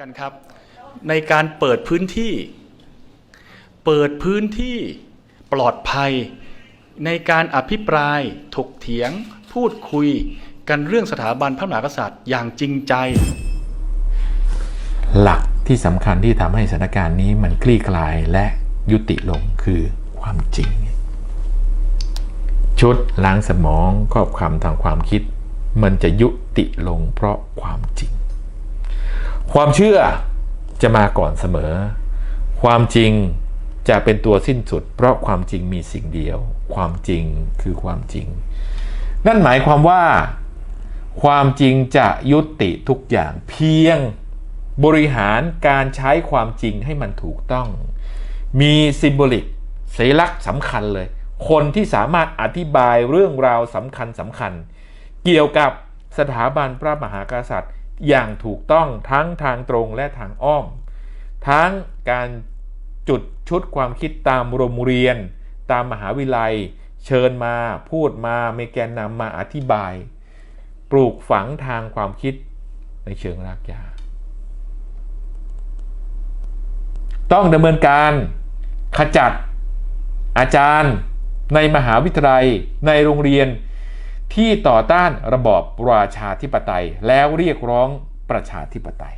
กันครับ ในการเปิดพื้นที่ เปิดพื้นที่ปลอดภัย ในการอภิปราย ถกเถียง พูดคุยกันเรื่องสถาบันพระมหากษัตริย์อย่างจริงใจ หลักที่สำคัญที่ทำให้สถานการณ์นี้มันคลี่คลายและยุติลงคือความจริง ชุดล้างสมองครอบคำทางความคิด มันจะยุติลงเพราะความจริง ความเชื่อจะมาก่อนเสมอ ความจริงจะเป็นตัวสิ้นสุด เพราะความจริงมีสิ่งเดียว ความจริงคือความจริง นั่นหมายความว่า ความจริงจะยุติทุกอย่างเพียงบริหารการใช้ความจริงให้มันถูกต้อง มีซิมโบลิกสัญลักษณ์สำคัญเลย คนที่สามารถอธิบายเรื่องราวสำคัญสำคัญ เกี่ยวกับสถาบันพระมหากษัตริย์ อย่างถูกต้องทั้งทางตรงและทางอ้อม ทั้งการจุดชุดความคิดตามโรงเรียน ตามมหาวิทยาลัย เชิญมาพูดมามีแกนนำมาอธิบาย ปลูกฝังทางความคิดในเชิงรากหญ้าต้องดำเนินการขจัดอาจารย์ ในมหาวิทยาลัย ในโรงเรียน ที่ต่อต้านระบอบราชาธิปไตย แล้วเรียกร้องประชาธิปไตย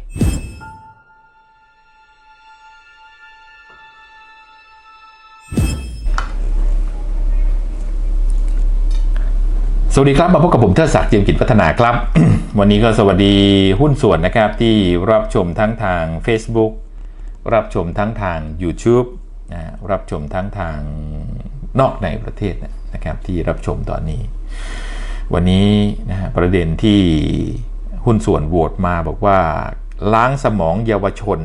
สวัสดีครับมาพบกับผมเทิดศักดิ์เจียมกิจพัฒนาครับ วันนี้ก็สวัสดีหุ้นส่วนนะครับ ที่รับชมทั้งทาง Facebook รับชมทั้งทาง YouTube นะรับชมทั้งทางนอกในประเทศนะครับที่รับชมตอนนี้ วันนี้นะฮะประเด็นที่หุ้นส่วนโหวตมาบอกว่าล้างสมองเยาวชน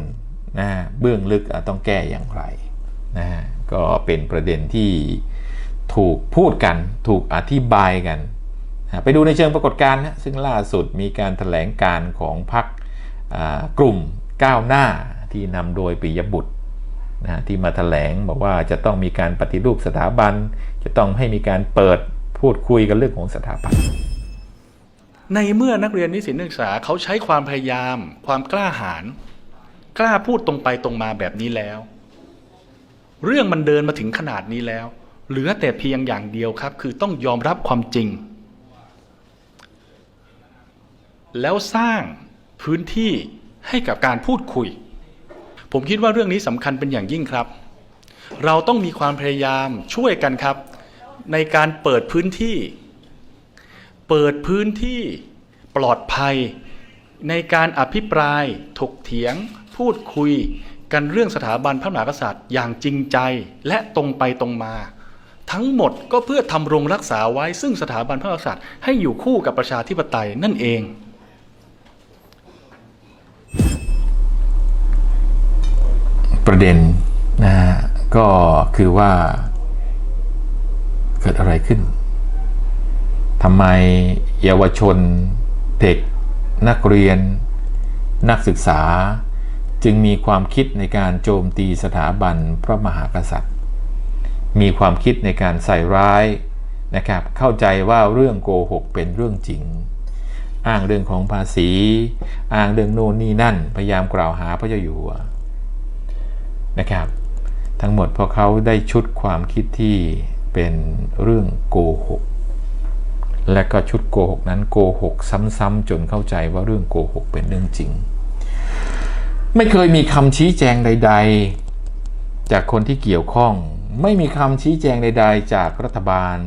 นะฮะเบื้องลึกต้องแก้อย่างไรนะฮะก็เป็นประเด็นที่ถูกพูดกันถูกอธิบายกันนะไปดูในเชิงปรากฏการณ์นะซึ่งล่าสุดมีการถแถลงการของพรรคกลุ่มก้าวหน้าที่นำโดยปิยบุตรนะฮะที่มาถแถลงบอกว่าจะต้องมีการปฏิรูปสถาบัน จะต้องให้มีการเปิด พูดคุยกันเรื่องของสถาบันในเมื่อนักเรียนนิสิตนักศึกษาเขาใช้ความพยายาม ความกล้าหาญกล้าพูดตรงไปตรงมาแบบนี้แล้ว เรื่องมันเดินมาถึงขนาดนี้แล้ว เหลือแต่เพียงอย่างเดียวครับ คือต้องยอมรับความจริง แล้วสร้างพื้นที่ให้กับการพูดคุย ผมคิดว่าเรื่องนี้สำคัญเป็นอย่างยิ่งครับ เราต้องมีความพยายามช่วยกันครับ ในการเปิดพื้นที่ เปิดพื้นที่ปลอดภัย ในการอภิปรายถกเถียง พูดคุยกันเรื่องสถาบันพระมหากษัตริย์ อย่างจริงใจและตรงไปตรงมา ทั้งหมดก็เพื่อทำรงรักษาไว้ซึ่งสถาบันพระมหากษัตริย์ให้อยู่คู่กับประชาธิปไตยนั่นเองประเด็นนะฮะก็คือว่า กิดอะไรขึ้นทำไมเยาวชน เด็ก นักเรียน นักศึกษา จึงมีความคิดในการโจมตีสถาบันพระมหากษัตริย์ มีความคิดในการใส่ร้ายนะครับ เข้าใจว่าเรื่องโกหกเป็นเรื่องจริง อ้างเรื่องของภาษี อ้างเรื่องโน่นนี่นั่น พยายามกล่าวหาพระเจ้าอยู่หัวนะครับ ทั้งหมดพราะเขาได้ชุดความคิดที่ เป็นเรื่องโกหก และก็ชุดโกหกนั้นโกหกซ้ำๆจนเข้าใจว่าเรื่องโกหกเป็นเรื่องจริง ไม่เคยมีคำชี้แจงใด ๆ จากคนที่เกี่ยวข้อง ไม่มีคำชี้แจงใด ๆ จากรัฐบาล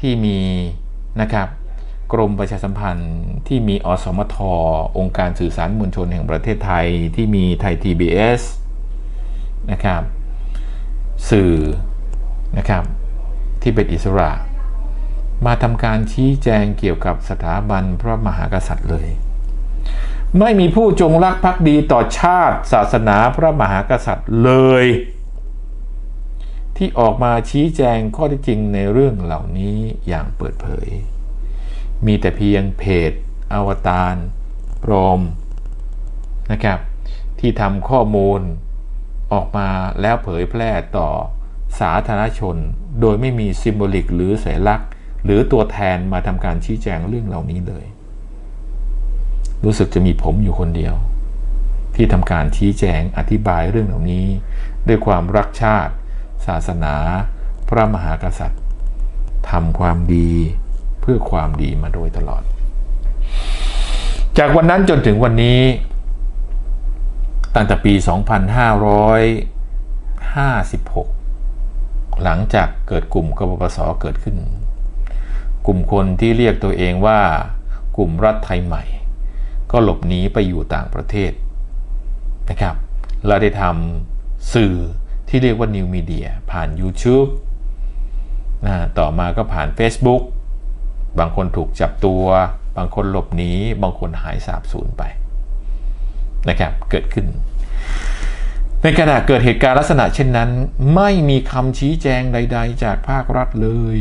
ที่มีนะครับกรมประชาสัมพันธ์ที่มีอสมทองค์การสื่อสารมวลชนแห่งประเทศไทยที่มีไทย TBS นะครับ สื่อนะครับ ที่เป็นอิสระ มาทำการชี้แจงเกี่ยวกับสถาบันพระมหากษัตริย์เลย ไม่มีผู้จงรักภักดีต่อชาติศาสนาพระมหากษัตริย์เลย ที่ออกมาชี้แจงข้อที่จริงในเรื่องเหล่านี้อย่างเปิดเผย มีแต่เพียงเพจอวตารปลอมนะครับ ที่ทำข้อมูลออกมาแล้วเผยแพร่ต่อ สาธารณชน โดยไม่มีซิมโบลิกหรือสัญลักษณ์ หรือตัวแทนมาทำการชี้แจงเรื่องเหล่านี้เลย รู้สึกจะมีผมอยู่คนเดียว ที่ทำการชี้แจงอธิบายเรื่องเหล่านี้ ด้วยความรักชาติ ศาสนา พระมหากษัตริย์ทำความดีเพื่อความดีมาโดยตลอด จากวันนั้นจนถึงวันนี้ ตั้งแต่ปี 2556 หลังจากเกิดกลุ่มกบปสเกิดขึ้น กลุ่มคนที่เรียกตัวเองว่ากลุ่มรัฐไทยใหม่ ก็หลบหนีไปอยู่ต่างประเทศนะครับเราได้ทำสื่อที่เรียกว่า New Media ผ่าน YouTube นะต่อมาก็ผ่าน Facebook บางคนถูกจับตัว บางคนหลบหนี บางคนหายสาบสูญไปนะครับ เกิดขึ้น ในขณะเกิดเหตุการณ์ลักษณะเช่นนั้น ไม่มีคำชี้แจงใด ๆ จากภาครัฐเลย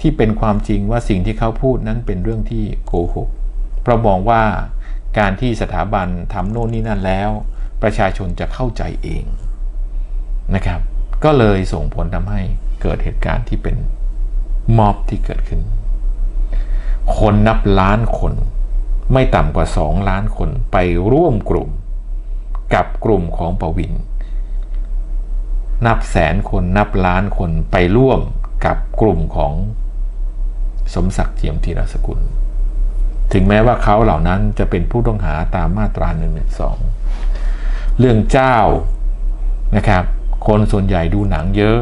ที่เป็นความจริงว่าสิ่งที่เขาพูดนั้นเป็นเรื่องที่โกหกเพราะมองว่าการที่สถาบันทำโน่นนี่นั่นแล้ว ประชาชนจะเข้าใจเองนะครับ ก็เลยส่งผลทำให้เกิดเหตุการณ์ที่เป็นม็อบที่เกิดขึ้น คนนับล้านคน ไม่ต่ำกว่า 2 ล้านคนไปร่วมกลุ่ม กับกลุ่มของประวิน นับแสนคนนับล้านคนไปร่วมกับกลุ่มของสมศักดิ์เจียมธีรสกุล ถึงแม้ว่าเขาเหล่านั้นจะเป็นผู้ต้องหาตามมาตรา1นึเรื่องเจ้านะครับ คนส่วนใหญ่ดูหนังเยอะ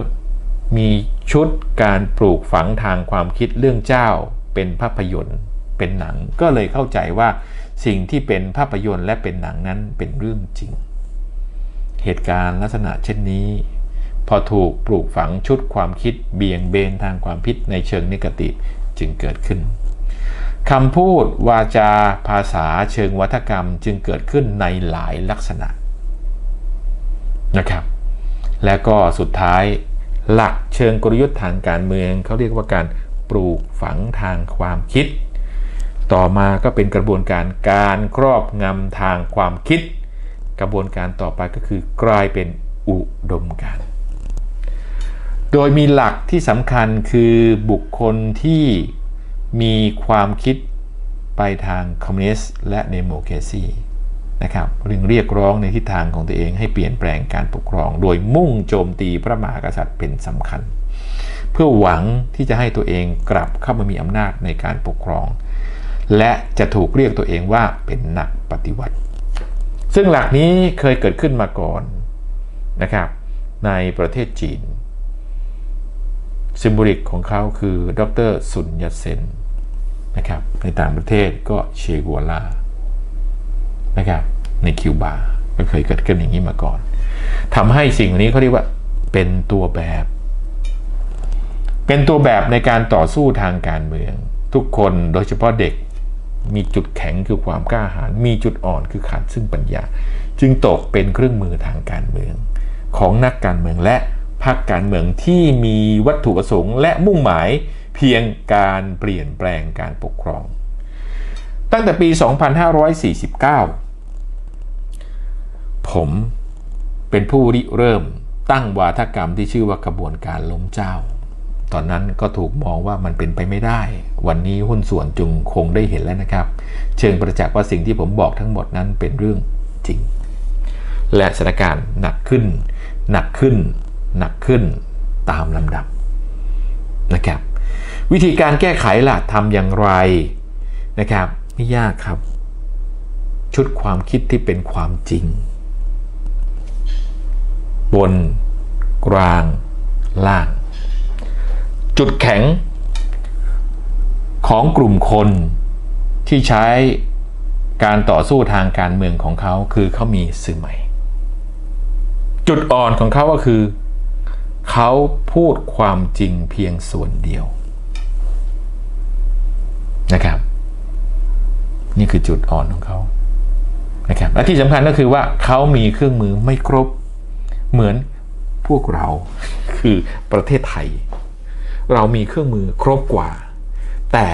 มีชุดการปลูกฝังทางความคิดเรื่องเจ้าเป็นภาพยนตร์เป็นหนังก็เลยเข้าใจว่าสิ่งที่เป็นภาพยนตร์และเป็นหนังนั้นเป็นเรื่องจริง เหตุการณ์ลักษณะเช่นนี้ พอถูกปลูกฝังชุดความคิดเบี่ยงเบนทางความคิดในเชิงนิกติจึงเกิดขึ้นคำพูดวาจาภาษาเชิงวัฒกรรมจึงเกิดขึ้นในหลายลักษณะนะครับ และก็สุดท้ายหลักเชิงกลยุทธ์ทางการเมืองเขาเรียกว่าการปลูกฝังทางความคิด ต่อมาก็เป็นกระบวนการการครอบงำทางความคิด กระบวนการต่อไปก็คือกลายเป็นอุดมการ โดยมีหลักที่สำคัญคือบุคคลที่มีความคิดไปทางคอมมิวนิสต์และเดโมแครซีนะครับรึงเรียกร้องในทิศทางของตัวเองให้เปลี่ยนแปลงการปกครอง โดยมุ่งโจมตีพระมหากษัตริย์เป็นสำคัญ เพื่อหวังที่จะให้ตัวเองกลับเข้ามามีอำนาจในการปกครอง และจะถูกเรียกตัวเองว่าเป็นนักปฏิวัติ ซึ่งหลักนี้เคยเกิดขึ้นมาก่อนนะครับในประเทศจีน ซิมบลิกของเขาคือดรซุนยัตเซนนะครับในต่างประเทศก็เชกัวลานะครับในคิวบาก็เคยเกิดขึ้นอย่างนี้มาก่อนทำให้สิ่งนี้เขาเรียกว่าเป็นตัวแบบ เป็นตัวแบบในการต่อสู้ทางการเมือง ทุกคนโดยเฉพาะเด็กมีจุดแข็งคือความกล้าหาญมีจุดอ่อนคือขาดซึ่งปัญญา จึงตกเป็นเครื่องมือทางการเมือง ของนักการเมืองและ รรคการเมืองที่มีวัตถุประสงค์และมุ่งหมายเพียงการเปลี่ยนแปลงการปกครอง ตั้งแต่ปี 2549 ผมเป็นผู้ริเริ่มตั้งวาทกรรมที่ชื่อว่ากระบวนการล้มเจ้า ตอนนั้นก็ถูกมองว่ามันเป็นไปไม่ได้ วันนี้หุ้นส่วนจุงคงได้เห็นแล้วนะครับ เชิงประจักษ์ว่าสิ่งที่ผมบอกทั้งหมดนั้นเป็นเรื่องจริง และสถานการณ์หนักขึ้น หนักขึ้น หนักขึ้นตามลำดับนะครับ วิธีการแก้ไขล่ะทำอย่างไรนะครับไม่ยากครับ ชุดความคิดที่เป็นความจริง บน กลาง ล่าง จุดแข็ง ของกลุ่มคนที่ใช้การต่อสู้ทางการเมืองของเขาคือเขามีสื่อใหม่ จุดอ่อนของเขาก็คือ เขาพูดความจริงเพียงส่วนเดียวนะครับ นี่คือจุดอ่อนของเขานะครับและที่สำคัญก็คือว่าเขามีเครื่องมือไม่ครบเหมือนพวกเราคือประเทศไทย เรามีเครื่องมือครบกว่า แต่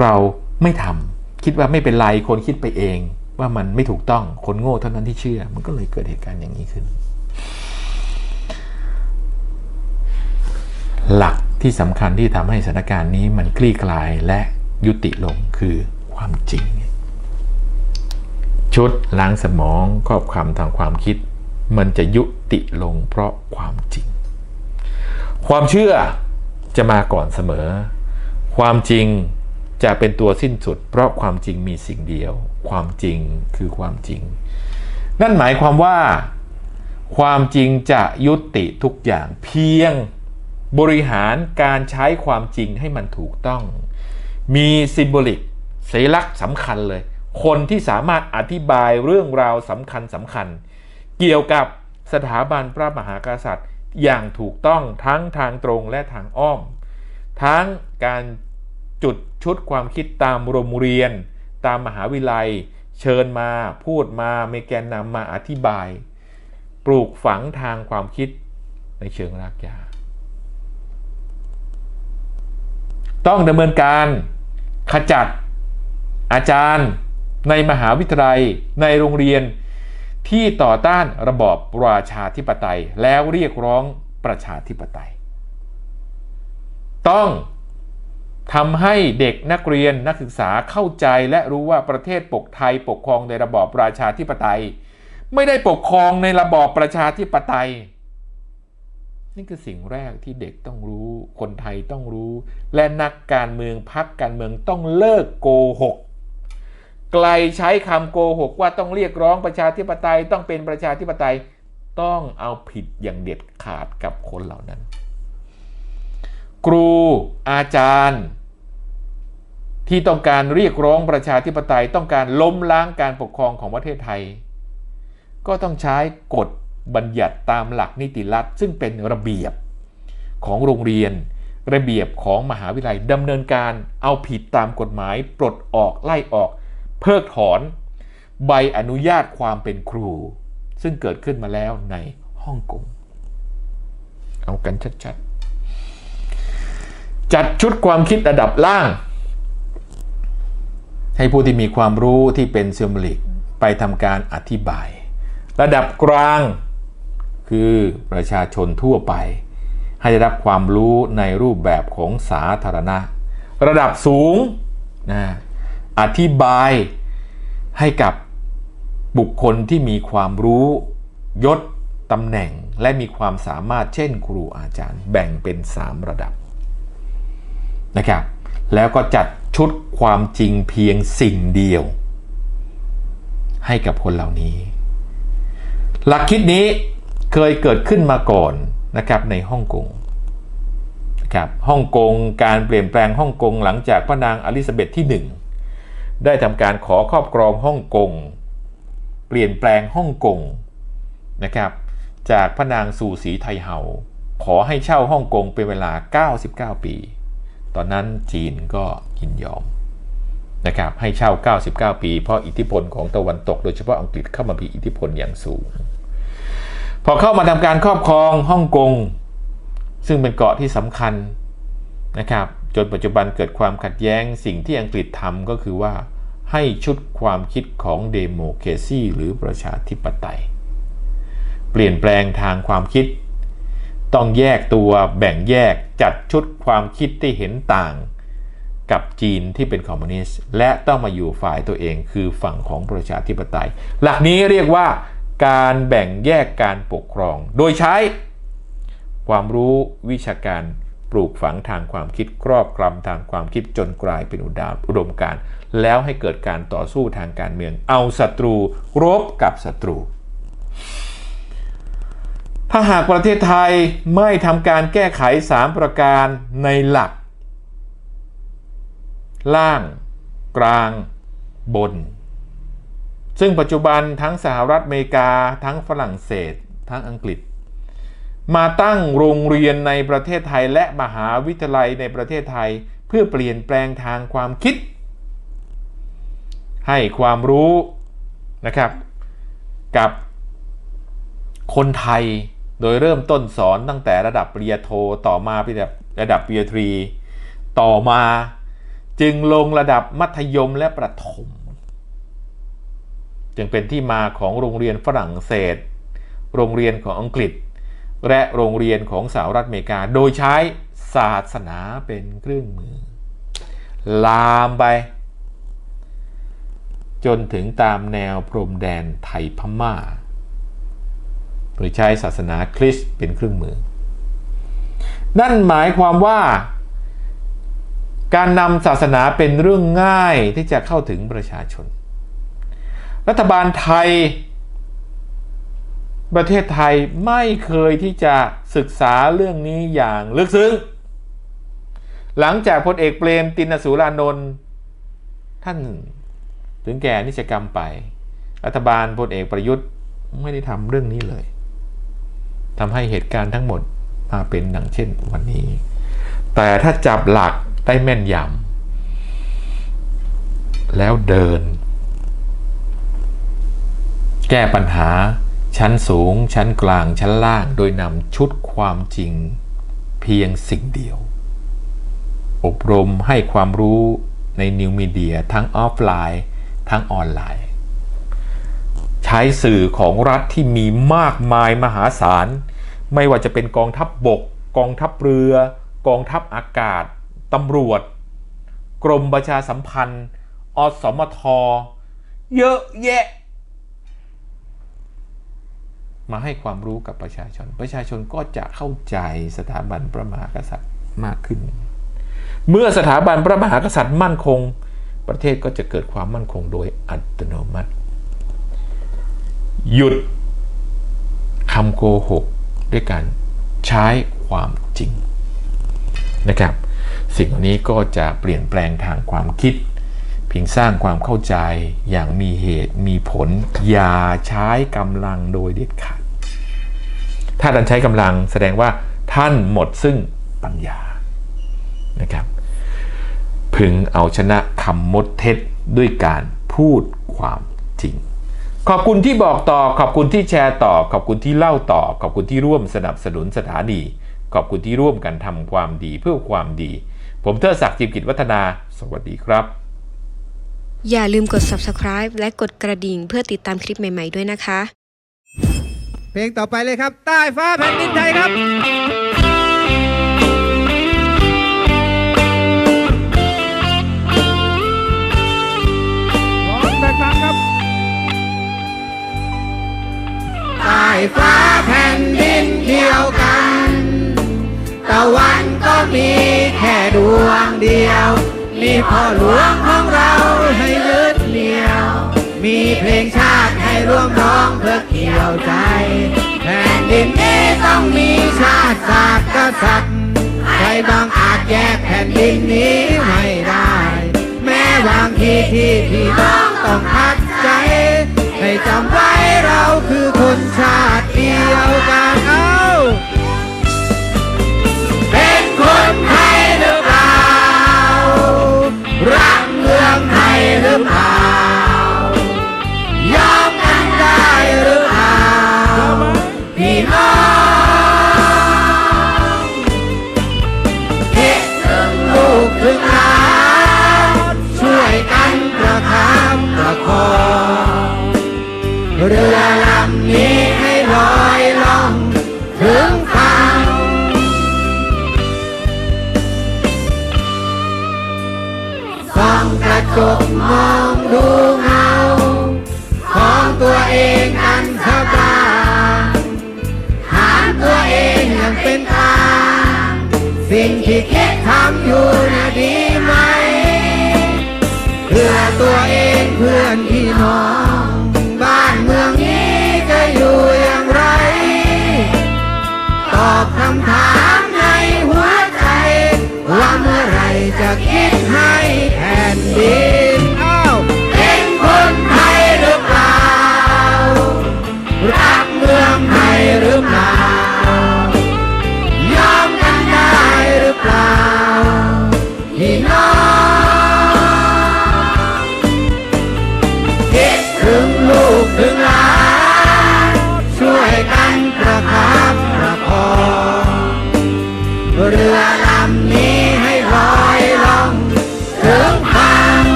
เราไม่ทำคิดว่าไม่เป็นไรคนคิดไปเอง ว่ามันไม่ถูกต้องคนโง่เท่านั้นที่เชื่อ มันก็เลยเกิดเหตุการณ์อย่างนี้ขึ้น หลักที่สำคัญที่ทำให้สถานการณ์นี้มันคลี่คลายและยุติลงคือความจริง ชุดล้างสมองครอบคำทางความคิด มันจะยุติลงเพราะความจริง ความเชื่อจะมาก่อนเสมอ ความจริงจะเป็นตัวสิ้นสุด เพราะความจริงมีสิ่งเดียว ความจริงคือความจริง นั่นหมายความว่า ความจริงจะยุติทุกอย่างเพียง บริหารการใช้ความจริงให้มันถูกต้อง มีซิมโบลิกสัญลักษณ์สำคัญเลย คนที่สามารถอธิบายเรื่องราวสำคัญสำคัญ เกี่ยวกับสถาบันพระมหากษัตริย์ อย่างถูกต้องทั้งทางตรงและทางอ้อม ทั้งการจุดชุดความคิดตามโรงเรียน ตามมหาวิทยาลัย เชิญมาพูดมาเมแกนนำมาอธิบาย ปลูกฝังทางความคิดในเชิงรากหญ้า ต้องดำเนินการขจัดอาจารย์ในมหาวิทยาลัยในโรงเรียนที่ต่อต้านระบอบราชาธิปไตย แล้วเรียกร้องประชาธิปไตย ต้องทำให้เด็กนักเรียนนักศึกษาเข้าใจและรู้ว่าประเทศปกไทยปกครองในระบอบปราชาธิปไตย ไม่ได้ปกครองในระบอบประชาธิปไตย นี่คือสิ่งแรกที่เด็กต้องรู้ คนไทยต้องรู้ และนักการเมืองพักการเมืองต้องเลิกโกหก ไกลใช้คำโกหกว่าต้องเรียกร้องประชาธิปไตยต้องเป็นประชาธิปไตยต้องเอาผิดอย่างเด็ดขาดกับคนเหล่านั้น ครูอาจารย์ ที่ต้องการเรียกร้องประชาธิปไตยต้องการล้มล้างการปกครองของประเทศไทย ก็ต้องใช้กฎ บัญญัติตามหลักนิติรัฐซึ่งเป็นระเบียบของโรงเรียน ระเบียบของมหาวิทยาลัยดำเนินการเอาผิดตามกฎหมาย ปลดออกไล่ออก เพิกถอน ใบอนุญาตความเป็นครู ซึ่งเกิดขึ้นมาแล้วในฮ่องกงเอากันชัดๆ จัดชุดความคิดระดับล่าง ให้ผู้ที่มีความรู้ที่เป็นเซมบลิกไปทำการอธิบาย ระดับกลาง คือประชาชนทั่วไป ให้ได้รับความรู้ในรูปแบบของสาธารณะ ระดับสูงนะอธิบายให้กับบุคคลที่มีความรู้ยศตำแหน่งและมีความสามารถเช่นครูอาจารย์แบ่งเป็น 3 ระดับนะครับแล้วก็จัดชุดความจริงเพียงสิ่งเดียว ให้กับคนเหล่านี้ หลักคิดนี้ เคยเกิดขึ้นมาก่อนนะครับในฮ่องกงนะครับฮ่องกงการเปลี่ยนแปลงฮ่องกงหลังจากพระนางอลิซาเบธที่ 1 ได้ทำการขอครอบครองฮ่องกง เปลี่ยนแปลงฮ่องกงนะครับจากพระนางสู่สีไทเฮาขอให้เช่าฮ่องกงเป็นเวลา 99 ปี ตอนนั้นจีนก็ยินยอมนะครับให้เช่า 99 ปี เพราะอิทธิพลของตะวันตก โดยเฉพาะอังกฤษเข้ามามีอิทธิพลอย่างสูง พอเข้ามาทำการครอบครองฮ่องกง ซึ่งเป็นเกาะที่สำคัญนะครับ จนปัจจุบันเกิดความขัดแย้งสิ่งที่อังกฤษทำก็คือว่า ให้ชุดความคิดของเดโมเคซีหรือประชาธิปไตย เปลี่ยนแปลงทางความคิด ต้องแยกตัวแบ่งแยกจัดชุดความคิดที่เห็นต่างกับจีนที่เป็นคอมมิวนิสต์และต้องมาอยู่ฝ่ายตัวเองคือฝั่งของประชาธิปไตย หลักนี้เรียกว่า การแบ่งแยกการปกครอง โดยใช้ ความรู้วิชาการปลูกฝังทางความคิดครอบกลำทางความคิดจนกลายเป็นอุดมอุดมการ แล้วให้เกิดการต่อสู้ทางการเมือง เอาศัตรูรบกับศัตรู ถ้าหากประเทศไทยไม่ทำการแก้ไข 3 ประการในหลัก ล่าง กลาง บน ซึ่งปัจจุบันทั้งสหรัฐอเมริกา ทั้งฝรั่งเศส ทั้งอังกฤษ มาตั้งโรงเรียนในประเทศไทยและมหาวิทยาลัยในประเทศไทย เพื่อเปลี่ยนแปลงทางความคิด ให้ความรู้นะครับกับคนไทยโดยเริ่มต้นสอนตั้งแต่ระดับปริญญาโทต่อมาเป็นระดับระดับปริญญาตรี ต่อมาจึงลงระดับมัธยมและประถม จึงเป็นที่มาของโรงเรียนฝรั่งเศส โรงเรียนของอังกฤษ และโรงเรียนของสหรัฐอเมริกา โดยใช้ศาสนาเป็นเครื่องมือ ลามไป จนถึงตามแนวพรมแดนไทยพม่า โดยใช้ศาสนาคริสต์เป็นเครื่องมือ นั่นหมายความว่าการนำศาสนาเป็นเรื่องง่ายที่จะเข้าถึงประชาชน รัฐบาลไทย ประเทศไทยไม่เคยที่จะศึกษาเรื่องนี้อย่างลึกซึ้ง หลังจากพลเอกเปรมตินสูรานนท์ท่านถึงแก่นิจกรรมไป รัฐบาลพลเอกประยุทธ์ไม่ได้ทำเรื่องนี้เลยทำให้เหตุการณ์ทั้งหมดมาเป็นดังเช่นวันนี้ แต่ถ้าจับหลักได้แม่นยำแล้วเดิน แก้ปัญหาชั้นสูง ชั้นกลางชั้นล่าง โดยนำชุดความจริงเพียงสิ่งเดียว อบรมให้ความรู้ในนิวมีเดียทั้งออฟไลน์ ทั้งออนไลน์ ใช้สื่อของรัฐที่มีมากมายมหาศาล ไม่ว่าจะเป็นกองทัพบบก กองทัพเรือ กองทัพอากาศตำรวจ กรมประชาสัมพันธ์ อสมท เยอะแยะ มาให้ความรู้กับประชาชน ประชาชนก็จะเข้าใจสถาบันพระมหากษัตริย์มากขึ้น เมื่อสถาบันพระมหากษัตริย์มั่นคง ประเทศก็จะเกิดความมั่นคงโดยอัตโนมัติ หยุดคำโกหกด้วยการใช้ความจริงนะครับ สิ่งนี้ก็จะเปลี่ยนแปลงทางความคิด เพียงสร้างความเข้าใจอย่างมีเหตุมีผล อย่าใช้กำลังโดยเด็ดขาด ถ้าท่านใช้กำลังแสดงว่าท่านหมดซึ่งปัญญานะครับ พึงเอาชนะคำมดเท็จด้วยการพูดความจริง ขอบคุณที่บอกต่อ ขอบคุณที่แชร์ต่อ ขอบคุณที่เล่าต่อ ขอบคุณที่ร่วมสนับสนุนสถานี ขอบคุณที่ร่วมกันทำความดีเพื่อความดี ผมเทอศักดิ์จิมกิจวัฒนา สวัสดีครับ อย่าลืมกด subscribe และกดกระดิ่งเพื่อติดตามคลิปใหม่ ๆ ด้วยนะคะ เพลงต่อไปเลยครับ ใต้ฟ้าแผ่นดินไทยครับ ร้อมไปฟังครับ ใต้ฟ้าแผ่นดินเดียวกัน ตะวันก็มีแค่ดวงเดียว มีพ่อหลวงของเรา มีเพลงชาติให้ร่วมร้องเพื่อเกี่ยวใจ แผ่นดินนี้ต้องมีชาติศาสตร์กษัตริย์ใครบางอาจแยกแผ่นดินนี้ไม่ได้ แม้บางทีที่พี่น้องต้องพัดใจ ให้จำไว้เราคือคนชาติ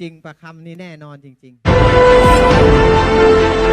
จริง ๆ ประคำนี้แน่นอนจริง ๆ